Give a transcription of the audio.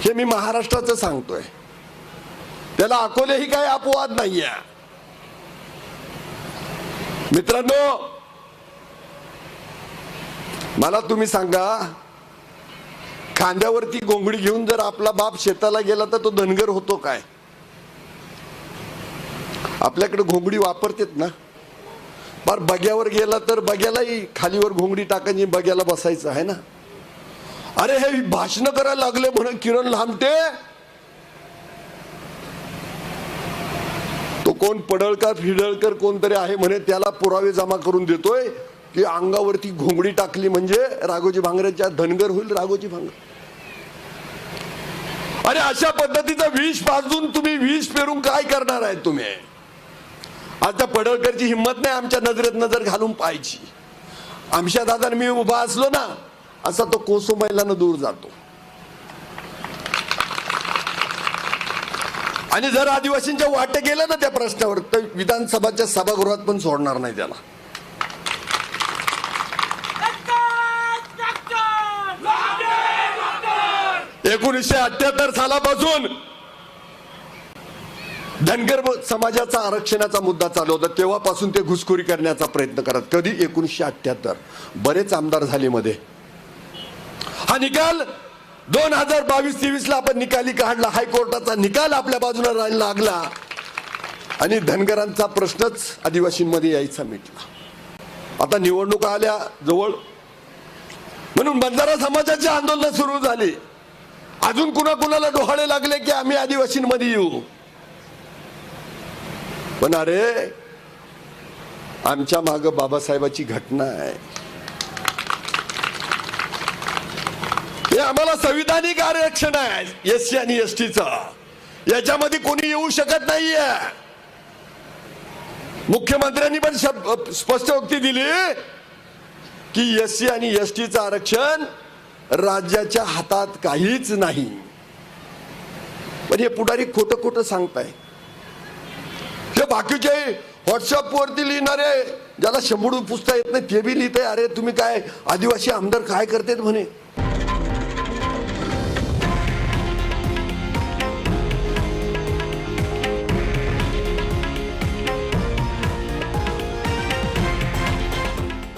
हे मी महाराष्ट्राचं सांगतोय. त्याला अकोले ही काही अपवाद नाहीये. मित्रांनो मला तुम्ही सांगा खांद्यावरती गोंगडी घेऊन जर आपला बाप शेताला गेला तर तो धनगर होतो काय? आपल्याकडे घोंगडी वापरतेत ना? पर बग्यावर गेला तर बग्यालाही खालीवर घोंगडी टाकायची बग्याला बसायचं आहे ना? अरे हे भाषण करायला लागले म्हणून किरण लांबते तो कोण पडळकर फिडळकर कोणतरी आहे म्हणे त्याला पुरावे जमा करून देतोय की अंगावरती घोंगडी टाकली म्हणजे राघोजी भांगरेच्या धनगर होईल राघोजी भांगर. अरे अशा पद्धतीचा विष पाजून तुम्ही विष पेरून काय करणार आहे तुम्ही? आता पडळकरची हिंमत नाही आमच्या नजरेत नजर घालून पाहायची. आमच्या दादा मी उभा असलो ना असा तो कोसो मैलानं दूर जातो. आणि जर आदिवासींच्या वाट गेलं ना त्या प्रश्नावर तर विधानसभाच्या सभागृहात पण सोडणार नाही त्याला. एकोणीसशे अठ्याहत्तर सालापासून धनगर समाजाचा आरक्षणाचा मुद्दा चालू होता. तेव्हापासून ते घुसखोरी करण्याचा प्रयत्न करत कधी? एकोणीसशे अठ्याहत्तर बरेच आमदार झाले मध्ये हा निकाल दोन हजार बावीस तेवीस ला आपण निकाली काढला. हायकोर्टाचा निकाल आपल्या बाजूला राहायला लागला. आणि धनगरांचा प्रश्नच आदिवासींमध्ये यायचा मिटला. आता निवडणुका आल्या जवळ. म्हणून बंजारा समाजाचे आंदोलन सुरू झाले. अजून कुणा कुणाला डोहाळे लागले की आम्ही आदिवासींमध्ये येऊ? पण अरे आमच्या माग बाबासाहेबाची घटना आहे. हे आम्हाला संविधानिक आरक्षण आहे एस सी आणि एस टीचं याच्यामध्ये कोणी येऊ शकत नाहीये. मुख्यमंत्र्यांनी पण स्पष्ट उक्ती दिली की एस सी आणि एस टीचं आरक्षण राज्याच्या हातात काहीच नाही. पण हे पुढारी खोटं खोटं सांगताय. हे बाकीचे व्हॉट्सअप वरती लिहिणारे ज्याला शंभर पुसता येत नाही ते बी लिहिते अरे तुम्ही काय आदिवासी आमदार काय करतेत? म्हणे.